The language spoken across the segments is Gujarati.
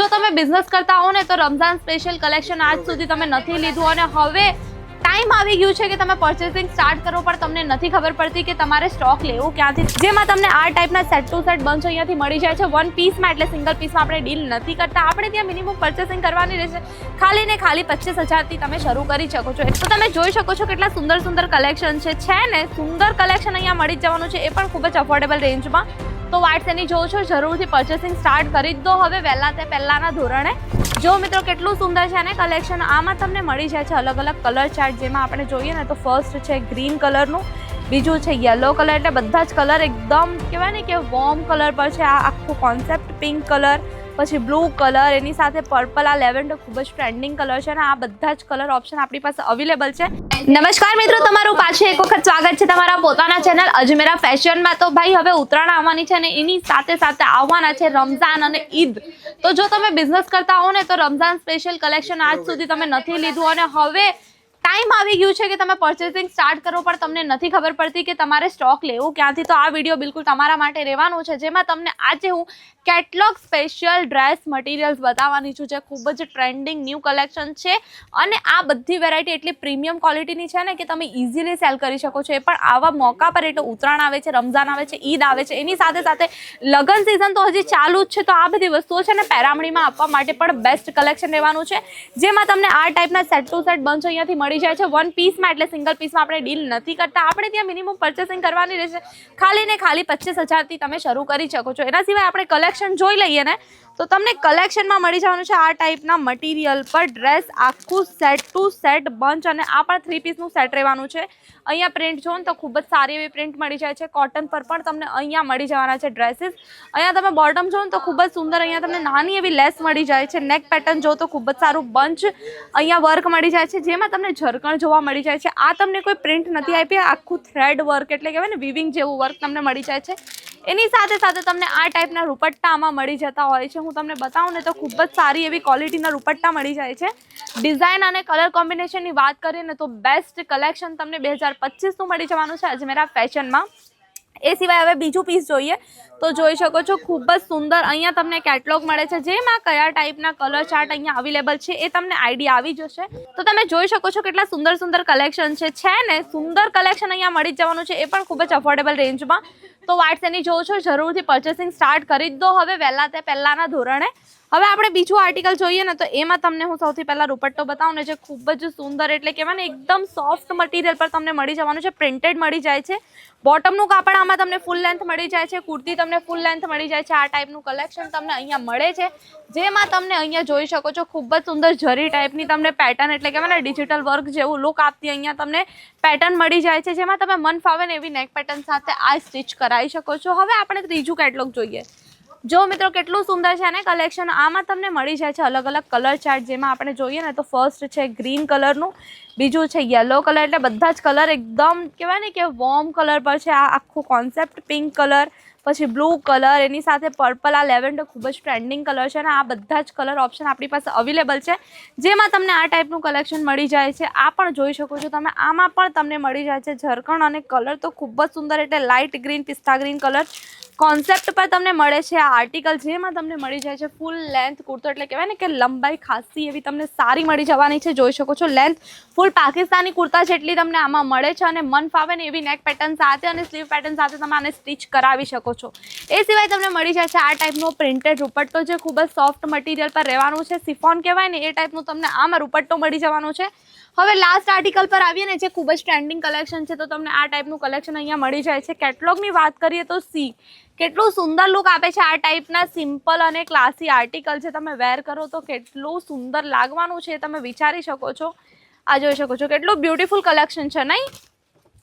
જો તમે બિઝનેસ કરતા હો ને, તો રમઝાન સ્પેશિયલ કલેક્શન આજ સુધી તમે નથી લીધું અને હવે ટાઈમ આવી ગયું છે કે તમે પર્ચેસિંગ સ્ટાર્ટ કરો, પણ તમને નથી ખબર પડતી કે તમારે સ્ટોક લેવો ક્યાંથી. જેમાં તમને આ ટાઈપના સેટ ટુ સેટ બંચ અહીંયાથી મળી જાય છે. વન પીસમાં એટલે સિંગલ પીસમાં આપણે ડીલ નથી કરતા. આપણે ત્યાં મિનિમમ પર્ચેસિંગ કરવાની રહેશે. ખાલી ને ખાલી પચીસ હજારથી તમે શરૂ કરી શકો છો. તો તમે જોઈ શકો છો કેટલા સુંદર સુંદર કલેક્શન છે ને, સુંદર કલેક્શન અહીંયા મળી જવાનું છે. એ પણ ખૂબ જ અફોર્ડેબલ રેન્જમાં તો વાઇટ્સ એની જોવો છો. જરૂરથી પર્ચેસિંગ સ્ટાર્ટ કરી દો. હવે વહેલા તે પહેલાંના ધોરણે. જો મિત્રો કેટલું સુંદર છે અને કલેક્શન આમાં તમને મળી જાય છે અલગ અલગ કલર ચાર્ટ જેમાં આપણે જોઈએ ને તો ફર્સ્ટ છે ગ્રીન કલરનું બીજું છે યલો કલર એટલે બધા જ કલર એકદમ કહેવાય ને કે વોર્મ કલર પર છે. આ આખું કોન્સેપ્ટ પિંક કલર, પછી બ્લુ કલર, એની સાથે પર્પલ આ લેવેન્ડર ખૂબ જ ટ્રેન્ડિંગ કલર છે અને આ બધા જ કલર ઓપ્શન આપણી પાસે અવેલેબલ છે. નમસ્કાર મિત્રો, તમારું પાછું એક વખત સ્વાગત છે તમારા પોતાના ચેનલ અજમેરા ફેશનમાં. તો ભાઈ, હવે ઉત્તરાયણ આવવાની છે ને એની સાથે સાથે આવવાના છે રમઝાન અને ઈદ. તો જો તમે બિઝનેસ કરતા હો ને, તો રમઝાન સ્પેશિયલ કલેક્શન આજ સુધી તમે નથી લીધું અને હવે ટાઈમ આવી ગયું છે કે તમે પર્ચેસિંગ સ્ટાર્ટ કરો, પણ તમને નથી ખબર પડતી કે તમારે સ્ટોક લેવું ક્યાંથી. તો આ વીડિયો બિલકુલ તમારા માટે રહેવાનું છે, જેમાં તમને આજે હું કેટલોગ સ્પેશિયલ ડ્રેસ મટીરિયલ્સ બતાવવાની છું, જે ખૂબ જ ટ્રેન્ડિંગ ન્યૂ કલેક્શન છે. અને આ બધી વેરાયટી એટલી પ્રીમિયમ ક્વોલિટીની છે ને કે તમે ઇઝીલી સેલ કરી શકો છો. એ પણ આવા મોકા પર એટલે ઉત્તરાયણ આવે છે, રમઝાન આવે છે, ઈદ આવે છે, એની સાથે સાથે લગ્ન સિઝન તો હજી ચાલુ જ છે, તો આ બધી વસ્તુઓ છે ને પેરામણીમાં આપવા માટે પણ બેસ્ટ કલેક્શન રહેવાનું છે. જેમાં તમને આ ટાઈપના સેટ ટુ સેટ બંચ અહીંયાથી મળી જાય છે વન પીસમાં એટલે સિંગલ પીસમાં આપણે ડીલ નથી કરતા. આપણે ત્યાં મિનિમમ પર્ચેસિંગ કરવાની રહેશે. ખાલી ને ખાલી પચીસ હજારથી તમે શરૂ કરી શકો છો. એના સિવાય આપણે કલેક્શન જોઈ લઈએ ને, તો તમને કલેક્શનમાં મળી જવાનું છે આ ટાઈપના મટીરિયલ પર ડ્રેસ આખું સેટ ટુ સેટ બંચ અને આ પણ થ્રી પીસનું સેટ રહેવાનું છે. અહીંયા પ્રિન્ટ જો ને તો ખૂબ જ સારી એવી પ્રિન્ટ મળી જાય છે. કોટન પર પણ તમને અહીંયા મળી જવાના છે ડ્રેસીસ અહીંયા તમે બોટમ જો ને તો ખૂબ જ સુંદર, અહીંયા તમને નાની એવી લેસ મળી જાય છે. નેક પેટર્ન જો તો ખૂબ જ સારું બંચ અહીંયા વર્ક મળી જાય છે. જેમાં તમને ઝરકણ જોવા મળી જાય છે. આ તમને કોઈ પ્રિન્ટ નથી આપી. આખું થ્રેડ વર્ક એટલે કહેવાય ને વિવિંગ જેવું વર્ક તમને મળી જાય છે. એની સાથે સાથે તમને આ ટાઈપના રૂપટ્ટા આમાં મળી જતા હોય છે. હું તમને બતાવું ને તો ખૂબ જ સારી એવી ક્વોલિટીના રૂપટ્ટા મળી જાય છે. ડિઝાઇન અને કલર કોમ્બિનેશનની વાત કરીએ ને તો બેસ્ટ કલેક્શન તમને બે હજાર પચીસનું મળી જવાનું છે. અજમેરા ફેશનમાં એ સિવાય હવે બીજું પીસ જોઈએ તો જોઈ શકો છો, ખૂબ જ સુંદર. અહીંયા તમને કેટલોગ મળે છે, જેમાં કયા ટાઈપના કલર ચાર્ટ અહીંયા અવેલેબલ છે, એ તમને આઈડિયા આવી જશે. તો તમે જોઈ શકો છો કેટલા સુંદર સુંદર કલેક્શન છે. છે ને, સુંદર કલેક્શન અહીંયા મળી જ જવાનું છે, એ પણ ખૂબ જ અફોર્ડેબલ રેન્જમાં તો વાઇટ્સ એની જોવો છો, જરૂરથી પર્ચેસિંગ સ્ટાર્ટ કરી જ દો. હવે વહેલા તે પહેલાંના ધોરણે હવે આપણે બીજું આર્ટિકલ જોઈએ ને તો એમાં તમને હું સૌથી પહેલાં રૂપટ્ટો બતાવું ને જે ખૂબ જ સુંદર એટલે કહેવાય ને એકદમ સોફ્ટ મટીરિયલ પર તમને મળી જવાનું છે પ્રિન્ટેડ મળી જાય છે. બોટમનું કાપડ આમાં તમને ફૂલ લેન્થ મળી જાય છે, કુર્તી તમને ફૂલ લેન્થ મળી જાય છે, આ ટાઈપનું કલેક્શન તમને અહીંયા મળે છે. જેમાં તમને અહીંયા જોઈ શકો છો, ખૂબ જ સુંદર જરી ટાઈપની તમને પેટર્ન એટલે કહેવાય ને ડિજિટલ વર્ક જેવું લુક આપતી અહીંયા તમને પેટર્ન મળી જાય છે, જેમાં તમે મન ફાવે ને એવી નેક પેટર્ન સાથે આ સ્ટિચ કરાવી શકો છો. હવે આપણે ત્રીજું કેટલોગ જોઈએ. જો મિત્રો કેટલું સુંદર છે ને કલેક્શન આમાં તમને મળી જાય છે અલગ અલગ કલર ચાર્ટ જેમાં આપણે જોઈએ ને તો ફર્સ્ટ છે ગ્રીન કલરનું બીજું છે યલો કલર એટલે બધા જ કલર એકદમ કહેવાય ને કે વોર્મ કલર પર છે, આ આખું કોન્સેપ્ટ પિંક કલર પછી બ્લુ કલર એની સાથે પર્પલ આ લેવેન્ડર ખૂબ જ ટ્રેન્ડિંગ કલર છે અને આ બધા જ કલર ઓપ્શન આપણી પાસે અવેલેબલ છે, જેમાં તમને આ ટાઈપનું કલેક્શન મળી જાય છે, આ પણ જોઈ શકો છો તમે, આમાં પણ તમને મળી જાય છે ઝરકણ અને કલર તો ખૂબ જ સુંદર, એટલે લાઇટ ગ્રીન પિસ્તા ગ્રીન કલર કોન્સેપ્ટ પર તમને મળે છે આ આર્ટિકલ જેમાં તમને મળી જાય છે ફૂલ લેન્થ કુર્તો, એટલે કહેવાય ને કે લંબાઈ ખાસી એવી તમને સારી મળી જવાની છે, જોઈ શકો છો લેન્થ ફૂલ પાકિસ્તાની કુર્તા જેટલી તમને આમાં મળે છે અને મન ફાવે ને એવી નેક પેટર્ન સાથે અને સ્લીવ પેટર્ન સાથે તમે આને સ્ટિચ કરાવી શકો છો. એ સિવાય તમને મળી જાય છે આ ટાઈપનો પ્રિન્ટેડ રૂપટ્ટો જે ખૂબ જ સોફ્ટ મટીરિયલ પર રહેવાનું છે. સિફોન કહેવાય ને એ ટાઈપનું તમને આમાં રૂપટ્ટો મળી જવાનું છે. હવે લાસ્ટ આર્ટિકલ પર આવીએ ને જે ખૂબ જ ટ્રેન્ડિંગ કલેક્શન છે, તો તમને આ ટાઈપનું કલેક્શન અહીંયા મળી જાય છે. કેટલોગની વાત કરીએ તો સી કેટલું સુંદર લુક આપે છે આ ટાઈપના સિમ્પલ અને ક્લાસી આર્ટિકલ છે તમે વેર કરો તો કેટલું સુંદર લાગવાનું છે તમે વિચારી શકો છો. આ જોઈ શકો છો. કેટલું બ્યુટીફુલ કલેક્શન છે, નહીં?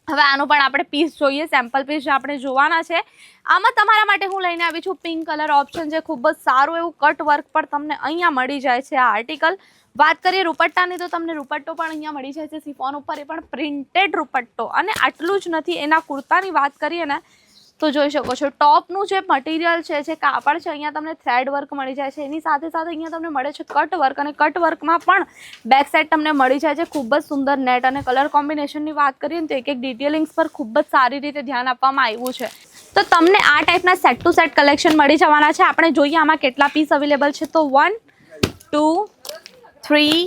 હવે આનું પણ આપણે પીસ જોઈએ સેમ્પલ પીસ જે આપણે જોવાના છે. આમાં તમારા માટે હું લઈને આવી છું પિંક કલર ઓપ્શન છે ખૂબ જ સારું એવું કટ વર્ક પર તમને અહીંયા મળી જાય છે આ આર્ટિકલ વાત કરીએ રૂપટ્ટાની તો તમને રૂપટ્ટો પણ અહીંયા મળી જાય છે. સિફોન ઉપર એ પણ પ્રિન્ટેડ રૂપટ્ટો. અને આટલું જ નથી, એના કુર્તાની વાત કરીએ ને તો જોઈ શકો છો, ટોપનું જે મટીરિયલ છે, જે કાપડ છે, અહીંયા તમને થ્રેડ વર્ક મળી જાય છે. એની સાથે સાથે અહીંયા તમને મળે છે કટ વર્ક અને કટ વર્કમાં પણ બેક સાઈડ તમને મળી જાય છે. ખૂબ જ સુંદર નેટ અને કલર કોમ્બિનેશનની વાત કરીએ ને તો એક એક ડિટેલિંગ્સ પર ખૂબ જ સારી રીતે ધ્યાન આપવામાં આવ્યું છે. તો તમને આ ટાઈપના સેટ ટુ સેટ કલેક્શન મળી જવાના છે. આપણે જોઈએ આમાં કેટલા પીસ અવેલેબલ છે. તો one two three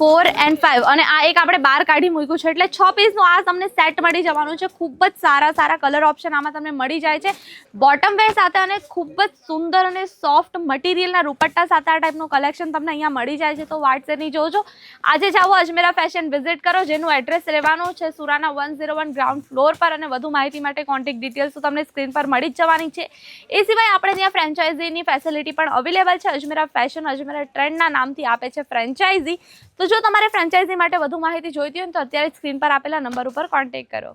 four and five અને આ એક આપણે બાર કાઢી મૂક્યું છે. એટલે છ પીસનું આ તમને સેટ મળી જવાનું છે. ખૂબ જ સારા સારા કલર ઓપ્શન આમાં તમને મળી જાય છે. બોટમ વેર સાથે અને ખૂબ જ સુંદર અને સોફ્ટ મટીરિયલના રૂપટ્ટા સાથે આ ટાઈપનું કલેક્શન તમને અહીંયા મળી જાય છે. તો વાટસેની જોજો. આજે જાઓ અજમેરા ફેશન વિઝિટ કરો. જેનું એડ્રેસ રહેવાનું છે Surana one zero one ground floor પર અને વધુ માહિતી માટે કોન્ટેક્ટ ડિટેલ્સ તો તમને સ્ક્રીન પર મળી જ જવાની છે. એ સિવાય આપણે ત્યાં ફ્રેન્ચાઇઝીની ફેસિલિટી પણ અવેલેબલ છે. અજમેરા ફેશન અજમેરા ટ્રેન્ડના નામથી આપે છે ફ્રેન્ચાઇઝી તો જો તમારે ફ્રેન્ચાઇઝી માટે વધુ માહિતી જોઈતી હોય તો અત્યારે સ્ક્રીન પર આપેલા નંબર ઉપર કોન્ટેક્ટ કરો.